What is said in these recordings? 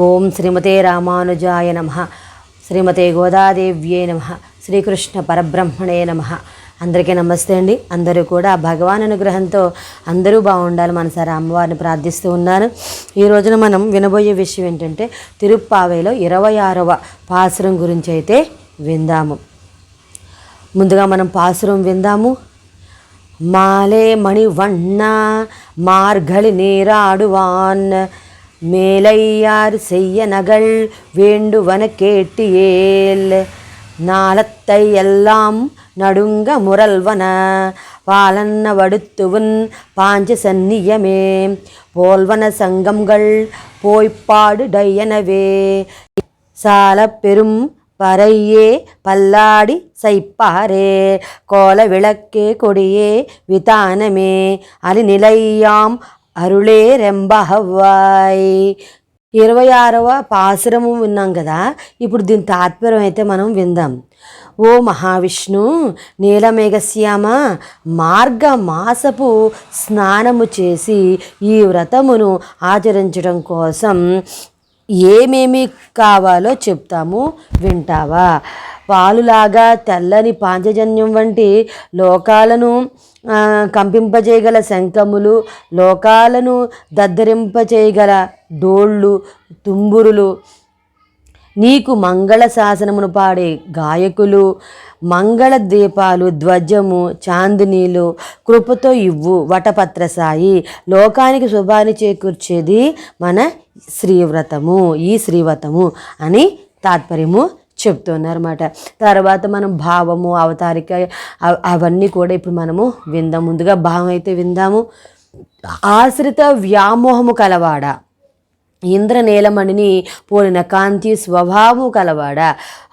ఓం శ్రీమతే రామానుజాయ నమ శ్రీమతే గోదాదేవ్యే నమ శ్రీకృష్ణ పరబ్రహ్మణే నమ అందరికీ నమస్తే అండి అందరూ కూడా భగవాన్ అనుగ్రహంతో అందరూ బాగుండాలి మనసారి అమ్మవారిని ప్రార్థిస్తూ ఉన్నాను ఈ రోజున మనం వినబోయే విషయం ఏంటంటే తిరుప్పావేలో ఇరవై ఆరవ పాసురం గురించి అయితే విందాము ముందుగా మనం పాసురం విందాము மாலே மணிவண்ணா மார்கழி நீராடுவான் மேலையார் செய்ய நகல் வேண்டுவன கேட்டு ஏல் நாளத்தை எல்லாம் நடுங்க முரல்வன பாலன்ன வடுத்துவன் பாஞ்ச சன்னியமே போல்வன சங்கங்கள் போய்ப்பாடு டையனவே. சால பெரும் பறையே பல்லாடி சைப்பாரே. கோல விளக்கே கொடியே விதானமே. அலிநிலையாம் అరుళే రెంబహవ్వాయ్ ఇరవై ఆరవ పాసురము విన్నాం కదా? ఇప్పుడు దీని తాత్పర్యం అయితే మనం విందాం. ఓ మహావిష్ణు నీలమేఘశ్యామ మార్గ మాసపు స్నానము చేసి ఈ వ్రతమును ఆచరించడం కోసం ఏమేమి కావాలో చెప్తాము వింటావా? పాలులాగా తెల్లని పాంచజన్యం వంటి లోకాలను కంపింపజేయగల శంఖములు లోకాలను దద్దరింపచేయగల డోళ్ళు తుంబురులు. నీకు మంగళ శాసనమును పాడే గాయకులు మంగళ దీపాలు ధ్వజము చాందినీలు కృపతో ఇవ్వు వటపత్ర సాయి లోకానికి శుభాన్ని చేకూర్చేది మన శ్రీవ్రతము ఈ శ్రీవ్రతము అని తాత్పర్యము చెప్తున్నారన్నమాట. తర్వాత మనం భావము అవతారిక అవ- అవన్నీ కూడా ఇప్పుడు మనము విందాం. ముందుగా భావం అయితే విందాము. ఆశ్రిత వ్యామోహము కలవాడ. ఇంద్రనీలమణిని పోలిన కాంతి స్వభావము కలవాడ.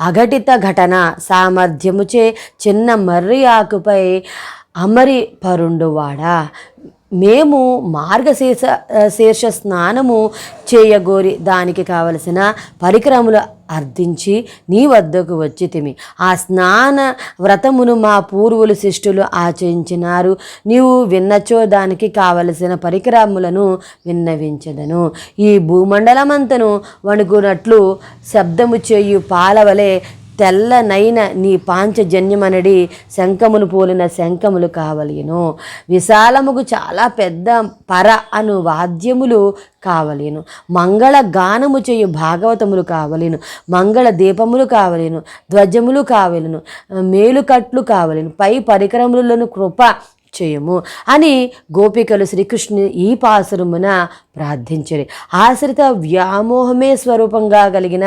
అఘటిత ఘటన సామర్థ్యముచే చిన్న మర్రి ఆకుపై అమరి పరుండువాడా. మేము మార్గశీర్ష శీర్ష స్నానము చేయగోరి దానికి కావలసిన పరికరములు అర్థించి నీ వద్దకు వచ్చి తిమి ఆ స్నాన వ్రతమును మా పూర్వులు శిష్టులు ఆచరించినారు. నీవు విన్నచో దానికి కావలసిన పరికరములను విన్నవించదను. ఈ భూమండలమంతను వణుకున్నట్లు శబ్దము చేయు పాలవలే తెల్లనైన నీ పాంచజన్యమనడి శంఖమును పోలిన శంఖములు కావలేను విశాలముకు చాలా పెద్ద పర అను వాద్యములు కావలేను మంగళ గానము చేయు భాగవతములు కావలేను మంగళ దీపములు కావలేను ధ్వజములు కావలేను మేలుకట్లు కావలేను పై పరికరములను కృప చేయము అని గోపికలు శ్రీకృష్ణుని ఈ పాసురమున ప్రార్థించరు. ఆశ్రిత వ్యామోహమే స్వరూపంగా కలిగిన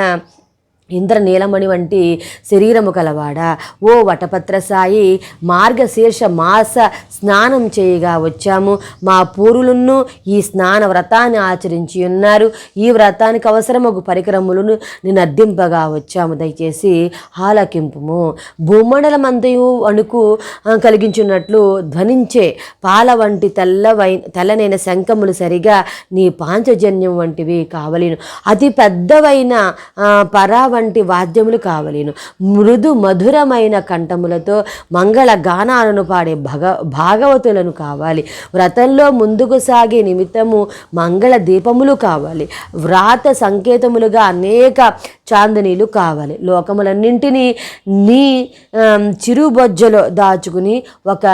ఇంద్రనీలమణి వంటి శరీరము కలవాడా? ఓ వటపత్ర సాయి మార్గశీర్ష మాస స్నానం చేయగా వచ్చాము. మా పూర్వులను ఈ స్నాన వ్రతాన్ని ఆచరించి ఉన్నారు. ఈ వ్రతానికి అవసరమగు పరికరములను నేను అద్దింపగా వచ్చాము. దయచేసి ఆలకింపుము. భూమండలమంతయు అణుకు కలిగించున్నట్లు ధ్వనించే పాల వంటి తెల్లవై తెల్లనైన శంఖములు సరిగా నీ పాంచజన్యం వంటివి కావలేను. అతి పెద్దవైన పరా వంటి వాద్యములు కావలేను. మృదు మధురమైన కంఠములతో మంగళ గానాలను పాడే భగ భాగవతులను కావాలి. వ్రతంలో ముందుకు సాగే నిమిత్తము మంగళ దీపములు కావాలి. వ్రాత సంకేతములుగా అనేక చాందనీలు కావాలి. లోకములన్నింటినీ నీ చిరుబొజ్జలో దాచుకుని ఒక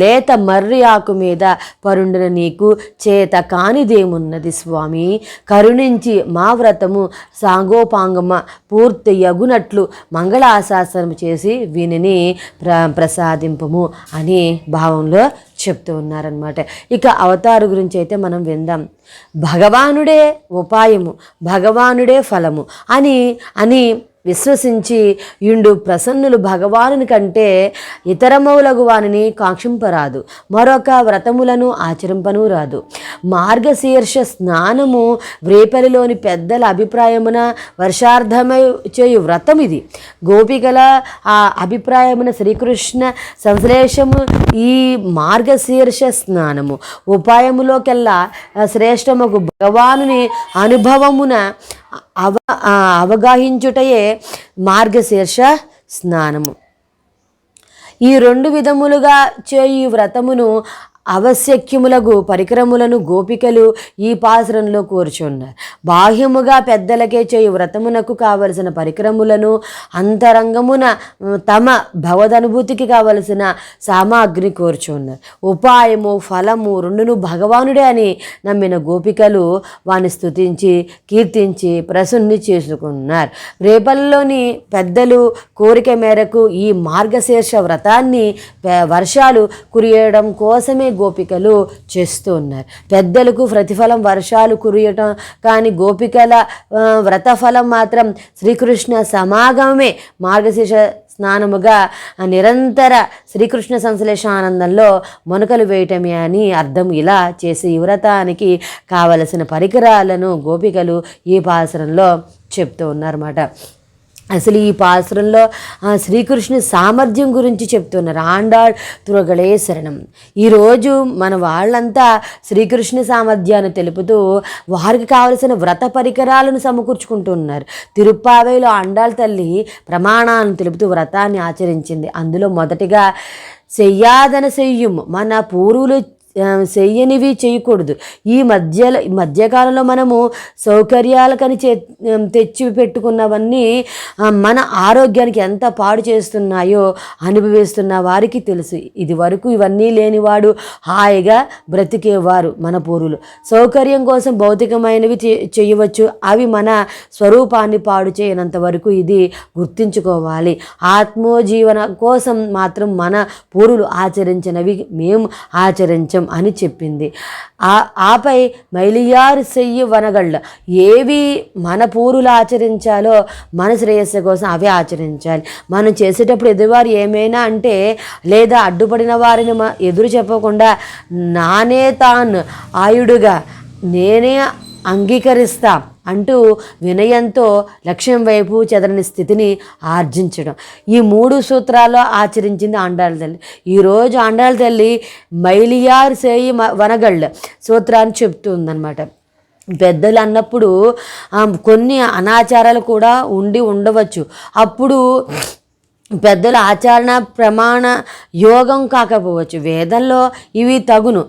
లేత మర్రి ఆకు మీద పరుండిన నీకు చేత కానిదేమున్నది స్వామి. కరుణించి మా వ్రతము సాంగోపాంగమ పూర్తి యగునట్లు మంగళాశాసనం చేసి వీనిని ప్ర ప్రసాదింపము అని భావంలో చెప్తూ ఉన్నారనమాట ఇక అవతారు గురించి అయితే మనం విందాం. భగవానుడే ఉపాయము భగవానుడే ఫలము అని అని విశ్వసించి ఇండు ప్రసన్నులు భగవానుని కంటే ఇతరమౌలగు వానిని కాక్షింపరాదు. మరొక వ్రతములను ఆచరింపను రాదు. మార్గశీర్ష స్నానము వ్రేపలిలోని పెద్దల అభిప్రాయమున వర్షార్థమై చేయు వ్రతం ఇది. గోపికల ఆ అభిప్రాయమున శ్రీకృష్ణ సంశ్లేషము ఈ మార్గశీర్ష స్నానము. ఉపాయములోకెల్లా శ్రేష్టముకు భగవానుని అనుభవమున అవ అవగాహించుటయే మార్గశీర్ష స్నానము. ఈ రెండు విధములుగా చేయు వ్రతమును అవశ్యక్యములగు పరికరములను గోపికలు ఈ పాసరంలో కూర్చున్నారు. బాహ్యముగా పెద్దలకే చేయు వ్రతమునకు కావలసిన పరికరములను అంతరంగమున తమ భగవదనుభూతికి కావలసిన సామాగ్రి కోర్చున్నారు. ఉపాయము ఫలము రెండును భగవానుడే అని నమ్మిన గోపికలు వాని స్థుతించి కీర్తించి ప్రసున్ని చేసుకున్నారు. రేపల్లోని పెద్దలు కోరిక మేరకు ఈ మార్గశీర్ష వ్రతాన్ని వర్షాలు కురియడం కోసమే గోపికలు చేస్తూ ఉన్నారు. పెద్దలకు ప్రతిఫలం వర్షాలు కురియటం కానీ గోపికల వ్రతఫలం మాత్రం శ్రీకృష్ణ సమాగమే మార్గశీర్ష స్నానముగా నిరంతర శ్రీకృష్ణ సంశ్లేష ఆనందంలో మొనకలు వేయటమే అని అర్థం ఇలా చేసి ఈ వ్రతానికి కావలసిన పరికరాలను గోపికలు ఈ పాసరంలో చెప్తూ ఉన్నారన్నమాట. అసలు ఈ పాసరంలో ఆ, శ్రీకృష్ణుని సామర్థ్యం గురించి చెప్తున్నారు. ఆండాళ్ తురగలే శరణం ఈరోజు మన వాళ్ళంతా శ్రీకృష్ణ సామర్థ్యాన్ని తెలుపుతూ వారికి కావలసిన వ్రత పరికరాలను సమకూర్చుకుంటున్నారు. తిరుప్పావేలో ఆండాళ్ తల్లి ప్రమాణాలను తెలుపుతూ వ్రతాన్ని ఆచరించింది. అందులో మొదటిగా చెయ్యాదన చెయ్యం మన పూర్వులు చెయ్యనివి చేయకూడదు. ఈ మధ్యలో ఈ మధ్యకాలంలో మనము సౌకర్యాలకని చే తెచ్చి పెట్టుకున్నవన్నీ మన ఆరోగ్యానికి ఎంత పాడు చేస్తున్నాయో అనుభవిస్తున్న వారికి తెలుసు. ఇది వరకు ఇవన్నీ లేనివాడు హాయిగా బ్రతికేవారు మన పూర్వులు సౌకర్యం కోసం భౌతికమైనవి చేయవచ్చు. అవి మన స్వరూపాన్ని పాడు చేయనంత వరకు ఇది గుర్తుంచుకోవాలి. ఆత్మోజీవన కోసం మాత్రం మన పూర్వులు ఆచరించినవి మేము ఆచరించం. అని చెప్పింది. ఆ ఆపై మైలియారు సెయ్యి వనగళ్ళ. ఏవి మన పూర్వులు ఆచరించాలో మన శ్రేయస్సు కోసం అవే ఆచరించాలి. మనం చేసేటప్పుడు ఎదురువారు ఏమైనా అంటే లేదా అడ్డుపడిన వారిని మ- ఎదురు చెప్పకుండా నానే తాను ఆయుడుగా నేనే అంగీకరిస్తా అంటూ వినయంతో లక్ష్యం వైపు చెదరని స్థితిని ఆర్జించడం. ఈ మూడు సూత్రాల్లో ఆచరించింది ఆండాళ్ళ తల్లి. ఈరోజు ఆండాళ్ళ తల్లి మైలియార్ సేయి వనగళ్ళు వనగళ్ళ సూత్రాన్ని చెప్తుందనమాట పెద్దలు అన్నప్పుడు కొన్ని అనాచారాలు కూడా ఉండి ఉండవచ్చు. అప్పుడు పెద్దల ఆచరణ ప్రమాణ యోగం కాకపోవచ్చు. వేదంలో ఇవి తగును.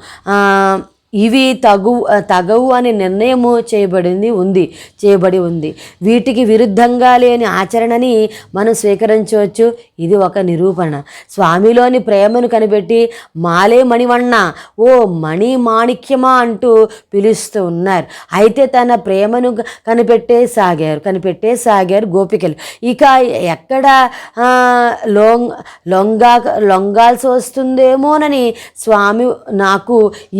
ఇవి తగు తగవు అని నిర్ణయము చేయబడింది ఉంది చేయబడి ఉంది. వీటికి విరుద్ధంగా లేని ఆచరణని మనం స్వీకరించవచ్చు. ఇది ఒక నిరూపణ. స్వామిలోని ప్రేమను కనిపెట్టి మాలే మణివన్న ఓ మణి మాణిక్యమా అంటూ పిలుస్తూ ఉన్నారు. అయితే తన ప్రేమను కనిపెట్టే సాగారు కనిపెట్టే సాగారు గోపికలు. ఇక ఎక్కడ లొంగ్ లొంగా లొంగాల్సి వస్తుందేమోనని స్వామి నాకు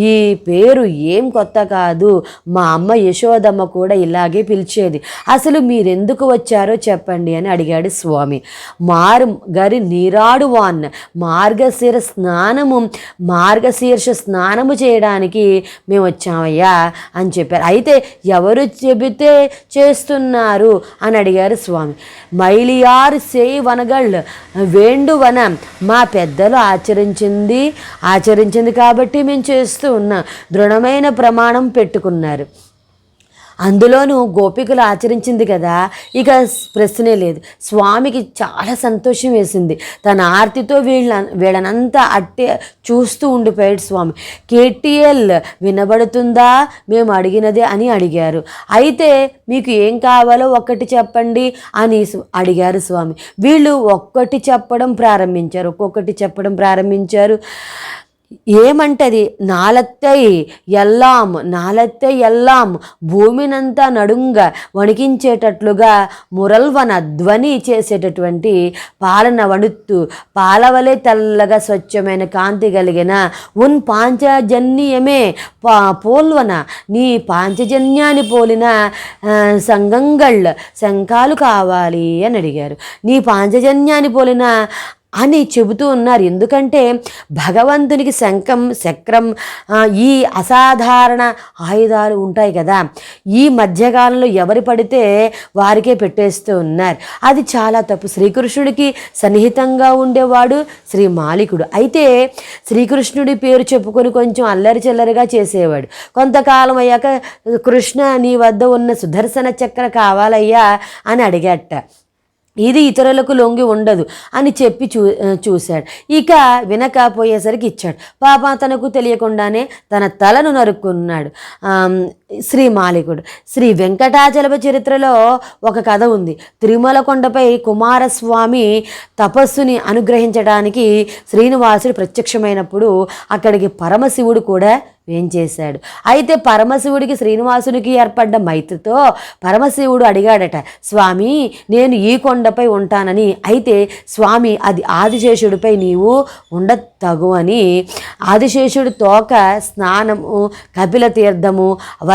ఈ పేరు ఏం కొత్త కాదు. మా అమ్మ యశోదమ్మ కూడా ఇలాగే పిలిచేది. అసలు మీరెందుకు వచ్చారో చెప్పండి అని అడిగాడు స్వామి. మారు గరి నీరాడు వాన్ మార్గశీర స్నానము మార్గశీర్ష స్నానము చేయడానికి మేము వచ్చామయ్యా అని చెప్పారు. అయితే ఎవరు చెబితే చేస్తున్నారు అని అడిగారు స్వామి. మైలియార్ సేయి వనగళ్ళు వేండువన. మా పెద్దలు ఆచరించింది ఆచరించింది కాబట్టి మేము చేస్తూ ఉన్నాం. దృఢమైన ప్రమాణం పెట్టుకున్నారు. అందులోనూ గోపికలు ఆచరించింది కదా. ఇక ప్రశ్నే లేదు. స్వామికి చాలా సంతోషం వేసింది. తన ఆర్తితో వీళ్ళ వీళ్ళనంతా అట్టే చూస్తూ ఉండిపోయాడు స్వామి. కేటీఎల్ వినబడుతుందా? మేము అడిగినదే అని అడిగారు. అయితే మీకు ఏం కావాలో ఒక్కటి చెప్పండి అని అడిగారు స్వామి. వీళ్ళు ఒక్కటి చెప్పడం ప్రారంభించారు. ఒక్కొక్కటి చెప్పడం ప్రారంభించారు. ఏమంటది? నాలత్తై ఎల్లాం నాలత్తై ఎల్లాం భూమినంతా నడుంగా వణికించేటట్లుగా మురల్వన ధ్వని చేసేటటువంటి పాలన వణుత్తు పాలవలే తెల్లగా స్వచ్ఛమైన కాంతి కలిగిన ఉన్ పాంచజన్యమే పా పోల్వన. నీ పాంచజన్యాన్ని పోలిన సంగంగళ్ళ సంగంగళ్ శంఖాలు కావాలి అని అడిగారు. నీ పాంచజన్యాన్ని పోలిన అని చెబుతూ ఉన్నారు. ఎందుకంటే భగవంతునికి శంఖం చక్రం ఈ అసాధారణ ఆయుధాలు ఉంటాయి కదా. ఈ మధ్యకాలంలో ఎవరు పడితే వారికే పెట్టేస్తూ ఉన్నారు. అది చాలా తప్పు. శ్రీకృష్ణుడికి సన్నిహితంగా ఉండేవాడు శ్రీ మాలికుడు. అయితే శ్రీకృష్ణుడి పేరు చెప్పుకొని కొంచెం అల్లరి చిల్లరిగా చేసేవాడు. కొంతకాలం అయ్యాక కృష్ణ నీ వద్ద ఉన్న సుదర్శన చక్ర కావాలయ్యా అని అడిగట. ఇది ఇతరులకు లొంగి ఉండదు అని చెప్పి చూ చూశాడు. ఇక వినకపోయేసరికి ఇచ్చాడు. పాప తనకు తెలియకుండానే తన తలను నరుక్కున్నాడు. శ్రీ మాలికుడు శ్రీ వెంకటాచలప చరిత్రలో ఒక కథ ఉంది. తిరుమల కొండపై కుమారస్వామి తపస్సుని అనుగ్రహించడానికి శ్రీనివాసుడు ప్రత్యక్షమైనప్పుడు అక్కడికి పరమశివుడు కూడా వేంచేశాడు అయితే పరమశివుడికి శ్రీనివాసునికి ఏర్పడ్డ మైత్రితో పరమశివుడు అడిగాడట స్వామి నేను ఈ కొండపై ఉంటానని. అయితే స్వామి అది ఆదిశేషుడిపై నీవు ఉండ తగు అని. ఆదిశేషుడి తోక స్నానము కపిల తీర్థము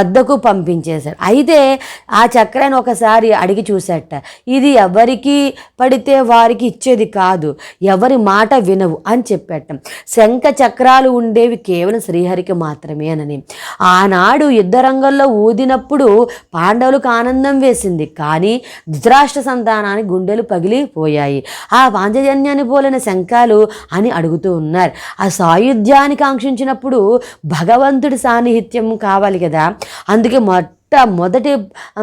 వద్దకు పంపించేశాడు. అయితే ఆ చక్రాన్ని ఒకసారి అడిగి చూసేట. ఇది ఎవరికి పడితే వారికి ఇచ్చేది కాదు ఎవరి మాట వినవు అని చెప్పేట. శంఖ చక్రాలు ఉండేవి కేవలం శ్రీహరికి మాత్రమే అనని. ఆనాడు యుద్ధ రంగంలో ఊదినప్పుడు పాండవులకు ఆనందం వేసింది. కానీ ధృతరాష్ట్ర సంతానానికి గుండెలు పగిలిపోయాయి. ఆ పాంచజన్యాన్ని పోలిన శంఖాలు అని అడుగుతూ ఉన్నారు. ఆ సాయుధ్యానికి ఆంక్షించినప్పుడు భగవంతుడి సాన్నిహిత్యం కావాలి కదా. అందుకే మొట్ట మొదటి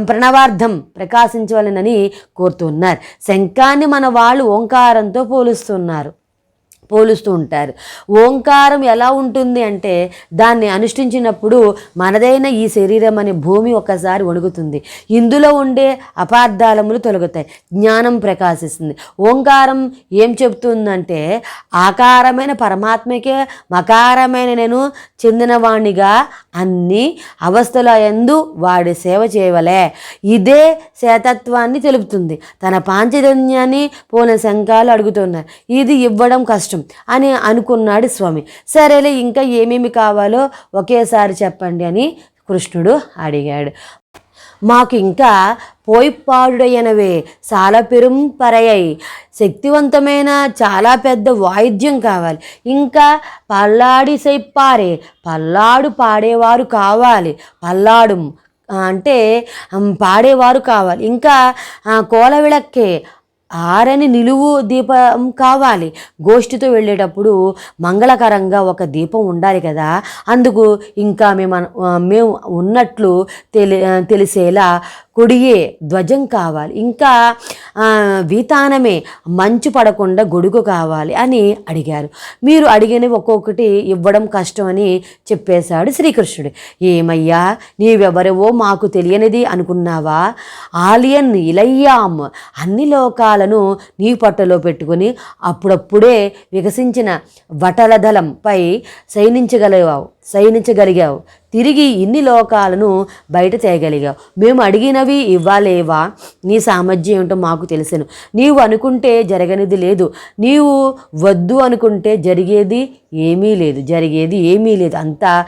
ప్రణవార్థం ప్రకాశించవలనని కోరుతున్నారు. శంఖాన్ని మన వాళ్ళు ఓంకారంతో పోలుస్తున్నారు. పోలుస్తూ ఉంటారు. ఓంకారం ఎలా ఉంటుంది అంటే దాన్ని అనుష్ఠించినప్పుడు మనదైన ఈ శరీరం అనే భూమి ఒకసారి వణుగుతుంది ఇందులో ఉండే అపార్థాలములు తొలగుతాయి. జ్ఞానం ప్రకాశిస్తుంది. ఓంకారం ఏం చెప్తుందంటే ఆకారమైన పరమాత్మకే మకారమైన నేను చెందినవాణ్ణిగా అన్ని అవస్థల ఎందు వాడి సేవ చేయవలే. ఇదే శేతత్వాన్ని తెలుపుతుంది. తన పాంచజన్యాన్ని పోన శంఖాలు అడుగుతున్నారు ఇది ఇవ్వడం కష్టం. అని అనుకున్నాడు స్వామి. సరేలే ఇంకా ఏమేమి కావాలో ఒకేసారి చెప్పండి అని కృష్ణుడు అడిగాడు. మాకు ఇంకా పోయిపాడుడైనవే చాలా పెరుం పరయ్యాయి శక్తివంతమైన చాలా పెద్ద వాయిద్యం కావాలి. ఇంకా పల్లాడి సైపారే పల్లాడు పాడేవారు కావాలి. పల్లాడు అంటే పాడేవారు కావాలి. ఇంకా కోల విళక్కే ఆరని నిలువు దీపం కావాలి. గోష్ఠితో వెళ్ళేటప్పుడు మంగళకరంగా ఒక దీపం ఉండాలి కదా. అందుకు ఇంకా మేము మేము ఉన్నట్లు తెలి తెలిసేలా కొడియే ధ్వజం కావాలి. ఇంకా వీతానమే మంచు పడకుండా గొడుగు కావాలి అని అడిగారు. మీరు అడిగినవి ఒక్కొక్కటి ఇవ్వడం కష్టం అని చెప్పేశాడు శ్రీకృష్ణుడు. ఏమయ్యా నీవెవరవో మాకు తెలియనిది అనుకున్నావా? ఆలియన్ ఇలయ్యాం అన్ని లోకాలను నీ పట్టలో పెట్టుకుని అప్పుడప్పుడే వికసించిన వటలదలంపై సైనించగలిగావు సైనించగలిగావు. తిరిగి ఇన్ని లోకాలను బయట తేయగలిగావు. మేము అడిగినవి ఇవ్వాలేవా? నీ సామర్థ్యం ఏమిటో మాకు తెలుసును. నీవు అనుకుంటే జరగనిది లేదు. నీవు వద్దు అనుకుంటే జరిగేది ఏమీ లేదు. జరిగేది ఏమీ లేదు. అంతా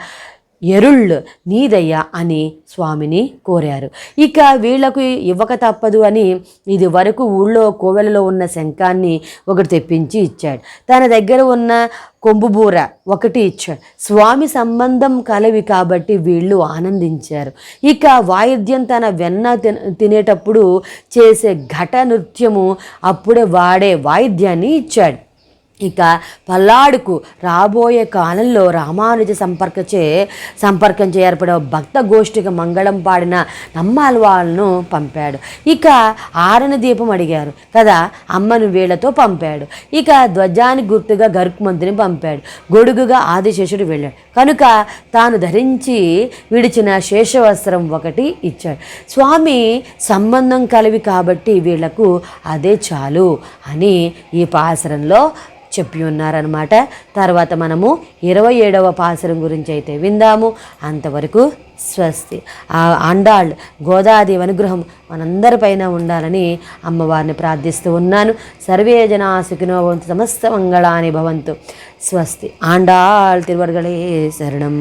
ఎరుళ్ళు నీదయ్యా అని స్వామిని కోరారు. ఇక వీళ్ళకు ఇవ్వక తప్పదు అని ఇది వరకు ఊళ్ళో కోవెలలో ఉన్న శంఖాన్ని ఒకటి తెప్పించి ఇచ్చాడు. తన దగ్గర ఉన్న కొంబుబూర ఒకటి ఇచ్చాడు. స్వామి సంబంధం కలవి కాబట్టి వీళ్ళు ఆనందించారు. ఇక వాయిద్యం తన వెన్న తిన తినేటప్పుడు చేసే ఘట నృత్యము అప్పుడే వాడే వాయిద్యాన్ని ఇచ్చాడు. ఇక పల్లాడుకు రాబోయే కాలంలో రామానుజ సంపర్కచే సంపర్కంచే ఏర్పడే భక్త గోష్ఠికి మంగళం పాడిన నమ్మాల వాళ్ళను పంపాడు. ఇక ఆరణ దీపం అడిగారు. కదా అమ్మను వీళ్ళతో పంపాడు. ఇక ధ్వజానికి గుర్తుగా గరుకుమంతుని పంపాడు. గొడుగుగా ఆదిశేషుడు వెళ్ళాడు. కనుక తాను ధరించి విడిచిన శేషవస్త్రం ఒకటి ఇచ్చాడు. స్వామి సంబంధం కలివి కాబట్టి వీళ్ళకు అదే చాలు అని ఈ పాసరంలో చెప్పి ఉన్నారనమాట తర్వాత మనము ఇరవై ఏడవ పాసరం గురించి అయితే విందాము. అంతవరకు స్వస్తి. ఆ అండాళ్ గోదాది అనుగ్రహం మనందరిపైన ఉండాలని అమ్మవారిని ప్రార్థిస్తూ ఉన్నాను. సర్వే జనా సుఖినో భవంతు సమస్త మంగళాని భవంతు. స్వస్తి. ఆండాళ్ తిరువర్గళే శరణం.